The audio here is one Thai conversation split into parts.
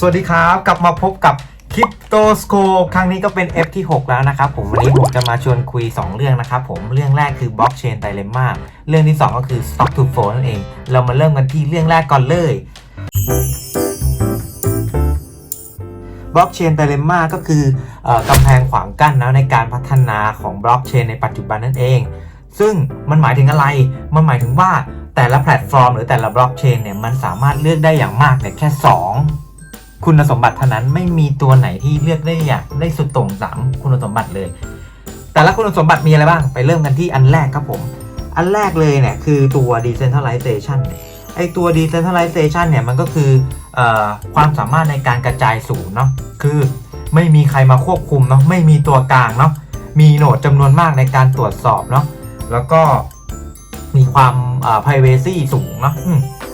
สวัสดีครับ กลับมาพบกับคริปโตสโคปครั้งนี้ก็เป็น F ที่ 6 แล้วนะครับผมวันนี้ผมจะมาชวนคุย 2 เรื่องนะครับผมเรื่องแรกคือบล็อกเชนไดเลม่าเรื่องที่ 2 ก็คือ Stock to Flow นั่นเอง เรามาเริ่มกันที่เรื่องแรกก่อนเลยบล็อกเชนไดเลม่าก็คือออกำแพงขวางกั้นนะในการพัฒนาของบล็อกเชนในปัจจุบันนั่นเอง ซึ่งมันหมายถึงอะไร มันหมายถึงว่าแต่ละแพลตฟอร์ม หรือแต่ละบล็อกเชนเนี่ยมันสามารถเลือกได้อย่างมากเนี่ยแค่ 2 คุณสมบัติเท่านั้นไม่มีตัวไหนที่เลือกได้อย่างได้สุดโต่งสามคุณสมบัติเลย แต่ละคุณสมบัติมีอะไรบ้างไปเริ่มกันที่อันแรกครับผม อันแรกเลยเนี่ยคือตัว decentralization ไอตัว decentralization เนี่ยมันก็คือออความสามารถในการกระจายศูนย์เนาะคือไม่มีใครมาควบคุมเนาะไม่มีตัวกลางเนาะมีโหนดจำนวนมากในการตรวจสอบเนาะแล้วก็มีความเอ่อ privacy สูงเนาะ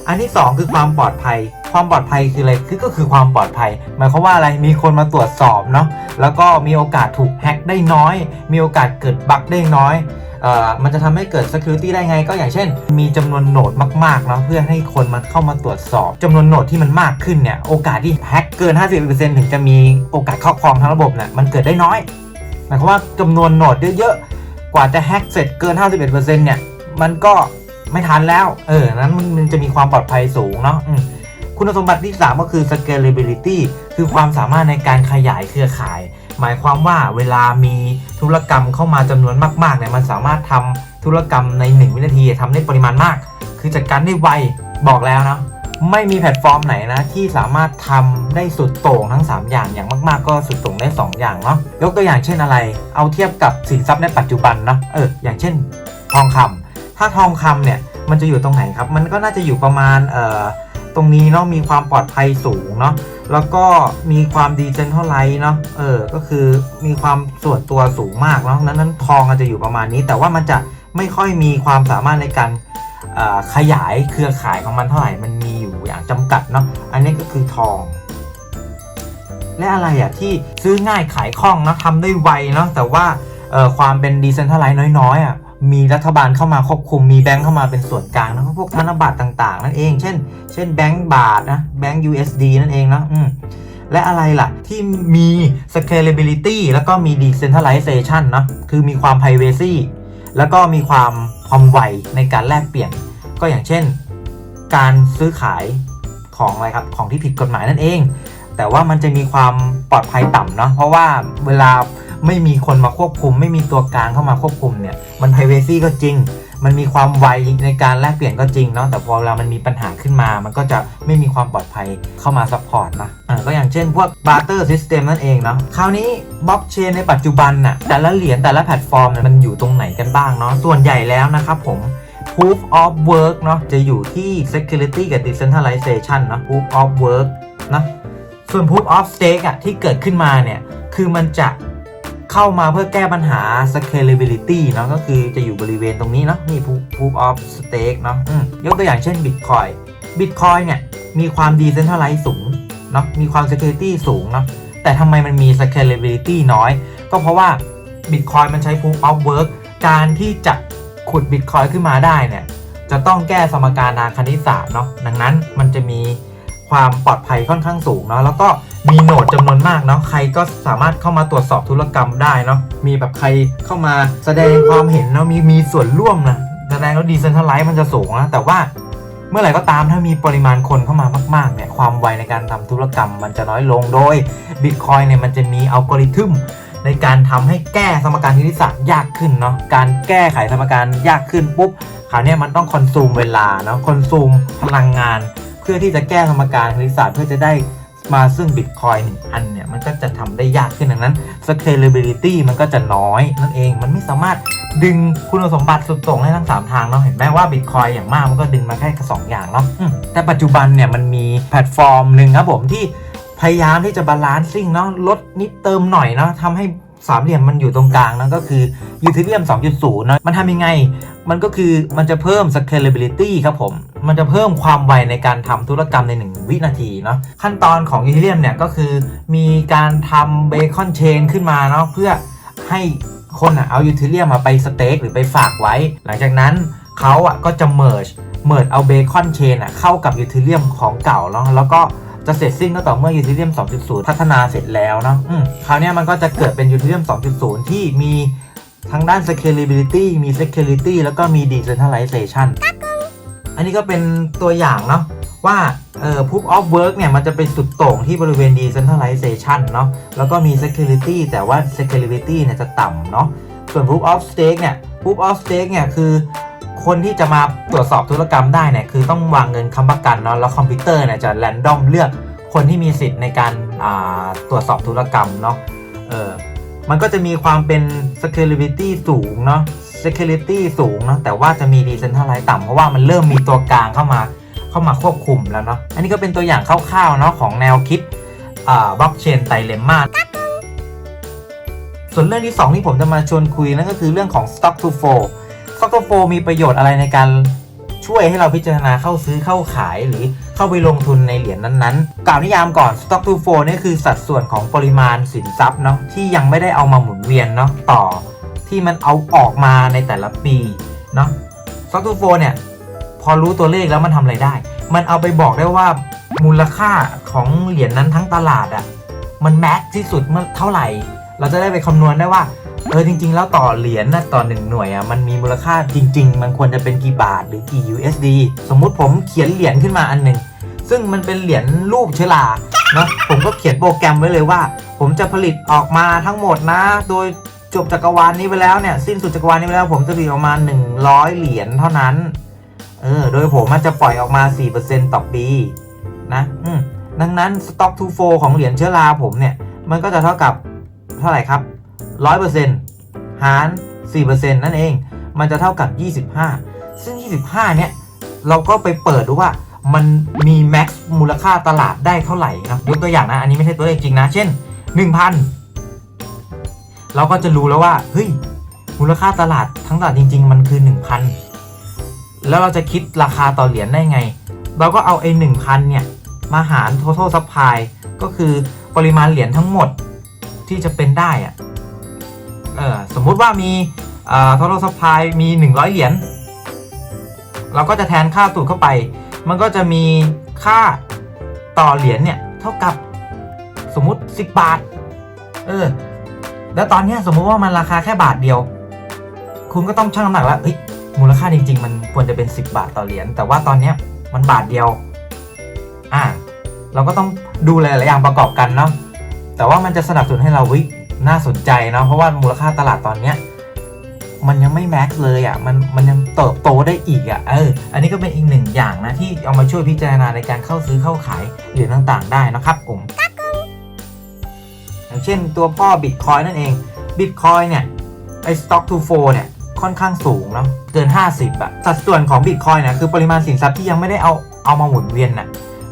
อันที่ 2 คือความปลอดภัย ความปลอดภัยคืออะไรคือก็คือความปลอดภัย หมายความว่าอะไรมีคนมาตรวจสอบเนาะแล้วก็มีโอกาสถูกแฮ็กได้น้อย มีโอกาสเกิดบั๊กได้น้อยเอ่อมันจะทำให้เกิด security ได้ไง ก็อย่างเช่น มีจำนวนโหนดมากๆเนาะเพื่อให้คนมาเข้ามาตรวจสอบจำนวนโหนดที่มันมากขึ้นเนี่ยโอกาสที่แฮ็กเกิน 50%ถึงจะมีโอกาสครอบครองทั้งระบบเนี่ยมันเกิดได้น้อยหมายความว่าจำนวนโหนดเยอะๆกว่าจะแฮ็กเสร็จเกิน 51%เนี่ยมันก็ ไม่ทันแล้ว เออ นั้นมันจะมีความปลอดภัยสูงเนาะคุณสมบัติที่ 3 ก็คือ scalability คือความสามารถในการขยายเครือข่าย หมายความว่าเวลามีธุรกรรมเข้ามาจำนวนมากๆเนี่ยมันสามารถทำธุรกรรมใน 1 วินาทีทำได้ปริมาณมาก คือจัดการได้ไวบอกแล้วนะไม่มีแพลตฟอร์มไหนนะที่สามารถทำได้สุดโต่งทั้ง 3 อย่างอย่างมาก ๆ ก็สุดโต่งได้ 2 อย่างเนาะยกตัวอย่างเช่นอะไร เอาเทียบกับสินทรัพย์ในปัจจุบันเนาะเอออย่างเช่น ทองคำ ถ้าทองคำเนี่ยมันจะอยู่ตรงไหนครับ มันก็น่าจะอยู่ประมาณเอ่อตรงนี้เนาะมีความปลอดภัยสูงเนาะแล้วก็มีความดีเซนเท่าไรเนาะเออก็คือมีความส่วนตัวสูงมากเนาะนั้นนั้นทองอาจจะอยู่ประมาณนี้ แต่ว่ามันจะไม่ค่อยมีความสามารถในการขยายเครือข่ายของมันเท่าไหร่มันมีอยู่อย่างจำกัดเนาะอันนี้ก็คือทอง และอะไรอะที่ซื้อง่ายขายคล่องเนาะทำได้ไวเนาะแต่ว่าเอ่อความเป็นดีเซนเท r ไล z ์น้อยๆอะ มีรัฐบาลเข้ามาควบคุมมีแบงค์เข้ามาเป็นส่วนกลางนะพวกธนบัตรต่าง ๆ นั่นเอง เช่น เช่นแบงก์บาทนะแบงก์ USD นั่นเองนะอืมและอะไรล่ะ ที่มี scalability แล้วก็มี decentralization นะคือมีความ privacy แล้วก็มีความความไวในการแลกเปลี่ยน ก็อย่างเช่น การซื้อขายของอะไรครับของที่ผิดกฎหมายนั่นเอง แต่ว่ามันจะมีความปลอดภัยต่ำเนาะเพราะว่าเวลา ไม่มีคนมาควบคุม ไม่มีตัวกลางเข้ามาควบคุมเนี่ย มัน privacy ก็จริง มันมีความไวในการแลกเปลี่ยนก็จริงเนาะแต่พอเวลามันมีปัญหาขึ้นมา มันก็จะไม่มีความปลอดภัยเข้ามาซัพพอร์ตนะอ่าก็อย่างเช่นพวก barter system นั่นเองเนาะคราวนี้บล็อกเชนในปัจจุบันน่ะแต่ละเหรียญแต่ละแพลตฟอร์มเนี่ยมันอยู่ตรงไหนกันบ้างเนาะส่วนใหญ่แล้วนะครับผม proof of work เนาะจะอยู่ที่ security กับ decentralization เนาะ proof of work นะส่วน proof of stake อะที่เกิดขึ้นมาเนี่ย คือมันจะ เข้ามาเพื่อแก้ปัญหา scalability เนาะก็คือจะอยู่บริเวณตรงนี้เนาะนี่ proof of stake เนาะยกตัวอย่างเช่น bitcoin bitcoin เนี่ย มีความ decentralized สูงเนาะมีความ security สูงเนาะแต่ทำไมมันมี scalability น้อย ก็เพราะว่า bitcoin มันใช้ proof of work การที่จะขุด bitcoin ขึ้นมาได้เนี่ย จะต้องแก้สมการทางคณิตศาสตร์เนาะดังนั้นมันจะมี ความปลอดภัยค่อนข้างสูงเนาะแล้วก็มีโหนดจำนวนมากเนาะใครก็สามารถเข้ามาตรวจสอบธุรกรรมได้เนาะมีแบบใครเข้ามาแสดงความเห็นเนาะมีมีส่วนร่วมนะแสดงว่าดีเซนทัลไลซ์มันจะสูงนะแต่ว่าเมื่อไหร่ก็ตามถ้ามีปริมาณคนเข้ามามากๆเนี่ยความไวในการทำธุรกรรมมันจะน้อยลงโดย Bitcoin เนี่ยมันจะมีอัลกอริทึมในการทำให้แก้สมการคณิตศาสตร์ยากขึ้นเนาะการแก้ไขสมการยากขึ้นปุ๊บคราวเนี้ยมันต้องคอนซูมเวลาเนาะคอนซูมพลังงาน เพื่อที่จะแก้สมการคณิตศาสตร์เพื่อจะได้มาซึ่งบิตคอยหนึ่งอันเนี่ย มันก็จะทำได้ยากขึ้นดังนั้น scalability มันก็จะน้อยนั่นเองมันไม่สามารถดึงคุณสมบัติสุดโต่งได้ทั้ง 3 ทางเนาะเห็นไหมว่าบิตคอยอย่างมากมันก็ดึงมาแค่สองอย่างเนาะแต่ปัจจุบันเนี่ยมันมีแพลตฟอร์มหนึ่งครับผมที่พยายามที่จะบาลานซิ่งเนาะลดนิดเติมหน่อยเนาะทำให้ สามเหลี่ยมมันอยู่ตรงกลางนั่นก็คือ Ethereum 2.0นะมันทำยังไง มันก็คือมันจะเพิ่ม scalability ครับผม มันจะเพิ่มความไวในการทำธุรกรรมใน 1 วินาทีเนาะขั้นตอนของ Ethereum เนี่ยก็คือมีการทำ Bacon Chain ขึ้นมาเนาะเพื่อให้คนอะเอา Ethereum มมาไปสเต็กหรือไปฝากไว้ หลังจากนั้นเขาอะก็จะ merge merge เอา Bacon Chain อะเข้ากับ Ethereum ของเก่าเนาะแล้วก็ จะเสร็จสิ้นก็ต่อเมื่อ Ethereum 2.0 พัฒนาเสร็จแล้วเนาะคราวนี้มันก็จะเกิดเป็น Ethereum 2.0 ที่มีทั้งด้าน scalability มี security แล้วก็มี decentralization อันนี้ก็เป็นตัวอย่างเนาะว่าเอ่อ proof of work เนี่ย มันจะเป็นสุดโต่งที่บริเวณ decentralization เนาะแล้วก็มี security แต่ว่า security เนี่ยจะต่ำเนาะส่วน proof of stake เนี่ย proof of stake เนี่ยคือ คนที่จะมาตรวจสอบธุรกรรมได้เนี่ยคือต้องวางเงินค้ำประกันเนาะแล้วคอมพิวเตอร์เนี่ยจะแรนดอมเลือกคนที่มีสิทธิ์ในการาตรวจสอบธุรกรรมเนาะเออมันก็จะมีความเป็น scalability สูงเนาะ security สูงเนาะแต่ว่าจะมี decentralize ต่ำเพราะว่ามันเริ่มมีตัวกลางเข้ามาเข้ามาควบคุมแล้วเนาะอันนี้ก็เป็นตัวอย่างคร่าวๆเนาะของแนวคิดบล็อกเชนไตเลมมาส่วนเรื่องที่ 2 ที่ผมจะมาชวนคุยนั่นก็คือเรื่องของ stock to flow stock to flow มีประโยชน์อะไรในการช่วยให้เราพิจารณาเข้าซื้อเข้าขายหรือเข้าไปลงทุนในเหรียญนั้นๆ กล่าวนิยามก่อน stock to flow นี่คือสัดส่วนของปริมาณสินทรัพย์เนาะที่ยังไม่ได้เอามาหมุนเวียนเนาะต่อที่มันเอาออกมาในแต่ละปีเนาะ stock to flow เนี่ยพอรู้ตัวเลขแล้วมันทำอะไรได้ มันเอาไปบอกได้ว่ามูลค่าของเหรียญนั้นทั้งตลาดอะ่ะมันแม็กที่สุดเมื่อเท่าไหร่ เราจะได้ไปคำนวณได้ว่า เออจริง ๆ แล้วต่อเหรียญนะต่อหนึ่งหน่วยอะมันมีมูลค่าจริง ๆ มันควรจะเป็นกี่บาทหรือกี่ USD สมมุติผมเขียนเหรียญขึ้นมาอันหนึ่งซึ่งมันเป็นเหรียญรูปเชื้อราเนาะผมก็เขียนโปรแกรมไว้เลยว่า ผมจะผลิตออกมาทั้งหมดนะ โดยจบจักรวาลนี้ไปแล้วเนี่ยสิ้นสุดจักรวาลนี้ไปแล้ว ผมจะผลิตออกมา 100 เหรียญเท่านั้นเออโดยผมมันจะปล่อยออกมา 4%ต่อปีนะอืมดังนั้น stock to flow ของเหรียญเชื้อราผมเนี่ย มันก็จะเท่ากับเท่าไหร่ครับ 100%หาร 4%นั่นเอง มันจะเท่ากับ 25 ซึ่ง 25 เนี่ย เราก็ไปเปิดดูว่ามันมีแม็กซ์มูลค่าตลาดได้เท่าไหร่นะยกตัวอย่างนะ อันนี้ไม่ใช่ตัวเลขจริงนะ เช่น 1,000 เราก็จะรู้แล้วว่า เฮ้ย มูลค่าตลาดทั้งตลาดจริง ๆ มันคือ 1,000 แล้วเราจะคิดราคาต่อเหรียญได้ไง เราก็เอาไอ้1,000เนี่ย มาหาร total supply ก็คือปริมาณเหรียญทั้งหมดที่จะเป็นได้อะ เออสมมุติว่ามีอ่า total supply มี 100 เหรียญเราก็จะแทนค่าสูตรเข้าไป มันก็จะมีค่าต่อเหรียญเนี่ย เท่ากับสมมุติ 10 บาท เออ แล้วตอนนี้สมมุติว่ามันราคาแค่บาทเดียว คุณก็ต้องชั่งน้ำหนักแล้วเฮ้ยมูลค่าจริง ๆ มันควรจะเป็น 10 บาทต่อเหรียญ แต่ว่าตอนนี้มันบาทเดียว อ่า เราก็ต้องดูหลายๆอย่างประกอบกันเนาะ แต่ว่ามันจะสนับสนุนให้เราวิ น่าสนใจนะเพราะว่ามูลค่าตลาดตอนเนี้ยมันยังไม่แม็กซ์เลยอะ่ะมันมันยังเติบโตได้อีกอะ่ะเอออันนี้ก็เป็นอีกหนึ่งอย่างนะที่เอามาช่วยพิจารณาในการเข้าซื้อเข้าขายเหรียญต่างๆ ได้นะครับผมอย่างเช่นตัวพ่อ Bitcoin นั่นเอง Bitcoin เนี่ยไอ้ stock to flow เนี่ยค่อนข้างสูงเนาะเกิน 50อะสัดส่วนของ Bitcoin เนี่ยคือปริมาณสินทรัพย์ที่ยังไม่ได้เอาเอามาหมุนเวียนน่ะ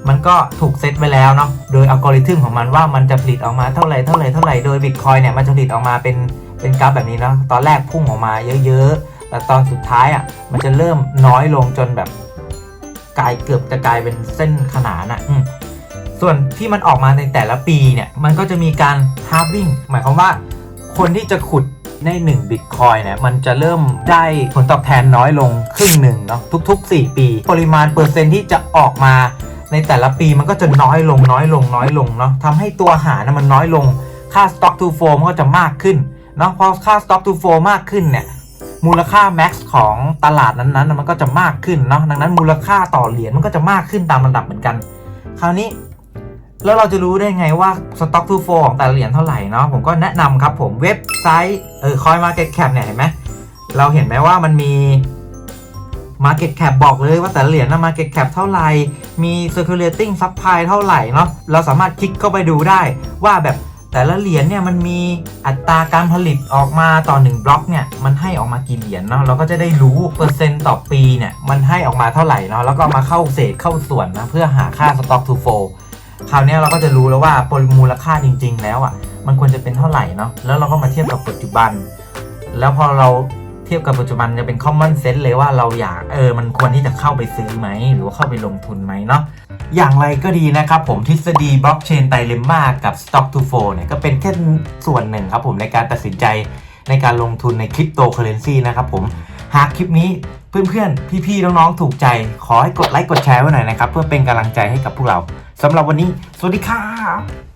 มันก็ถูกเซตไว้แล้วเนาะโดยอัลกอริทึมของมันว่ามันจะผลิตออกมาเท่าไหร่เท่าไหร่เท่าไหร่โดย Bitcoin เนี่ยมันจะผลิตออกมาเป็นเป็นกราฟแบบนี้เนาะตอนแรกพุ่งออกมาเยอะๆแต่ตอนสุดท้ายอะมันจะเริ่มน้อยลงจนแบบกลายเกือบจะกลายเป็นเส้นขนานอะส่วนที่มันออกมาในแต่ละปีเนี่ยมันก็จะมีการฮาร์วิ่งหมายความว่าคนที่จะขุดใน1บิตคอยเนี่ยมันจะเริ่มได้ผลตอบแทนน้อยลงครึ่งหนึ่งเนาะทุก ๆ 4 ปี ปริมาณเปอร์เซ็นต์ที่จะออกมา ในแต่ละปีมันก็จะน้อยลงน้อยลงน้อยลงเนาะทำให้ตัวหารนะมันน้อยลง ค่า stock to flow มันก็จะมากขึ้นเนาะพอค่า stock to flow มากขึ้นเนี่ยมูลค่า max ของตลาดนั้นๆนะมันก็จะมากขึ้นเนาะดังนั้นมูลค่าต่อเหรียญมันก็จะมากขึ้นตามลำดับเหมือนกัน คราวนี้แล้วเราจะรู้ได้ไงว่า stock to flow ของแต่ละเหรียญเท่าไหร่เนาะผมก็แนะนำครับผมเว็บไซต์เออ coin market cap เนี่ยเห็นไหมเราเห็นไหมว่ามันมี market cap บอกเลยว่าแต่ละเหรียญนะ market cap เท่าไหร่ มี circulating supply เท่าไหร่เนาะ เราสามารถคลิกเข้าไปดูได้ว่าแบบแต่ละเหรียญเนี่ยมันมีอัตราการผลิตออกมาต่อ 1 บล็อกเนี่ยมันให้ออกมากี่เหรียญเนาะเราก็จะได้รู้เปอร์เซ็นต์ต่อปีเนี่ยมันให้ออกมาเท่าไหร่เนาะแล้วก็มาเข้าเศษเข้าส่วนนะเพื่อหาค่า stock to flow คราวนี้เราก็จะรู้แล้วว่าปริมูลค่าจริง ๆ แล้วอะมันควรจะเป็นเท่าไหร่เนาะแล้วเราก็มาเทียบกับปัจจุบัน แล้วพอเรา ทียบกับปัจจุบันจะเป็น common sense เลยว่าเราอยากเออมันควรที่จะเข้าไปซื้อไหม หรือว่าเข้าไปลงทุนไหมเนาะอย่างไรก็ดีนะครับผมทฤษฎีบล็อกเชนไตเลมมากับ stock to flow เนี่ยก็เป็นแค่ส่วนหนึ่งครับผมในการตัดสินใจในการลงทุนในคริปโตเคอเรนซีนะครับผมหากคลิปนี้เพื่อนๆ พี่ๆ น้องๆ ถูกใจ ขอให้กดไลค์กดแชร์ไว้หน่อยนะครับ เพื่อเป็นกำลังใจให้กับพวกเราสำหรับวันนี้ สวัสดีครับ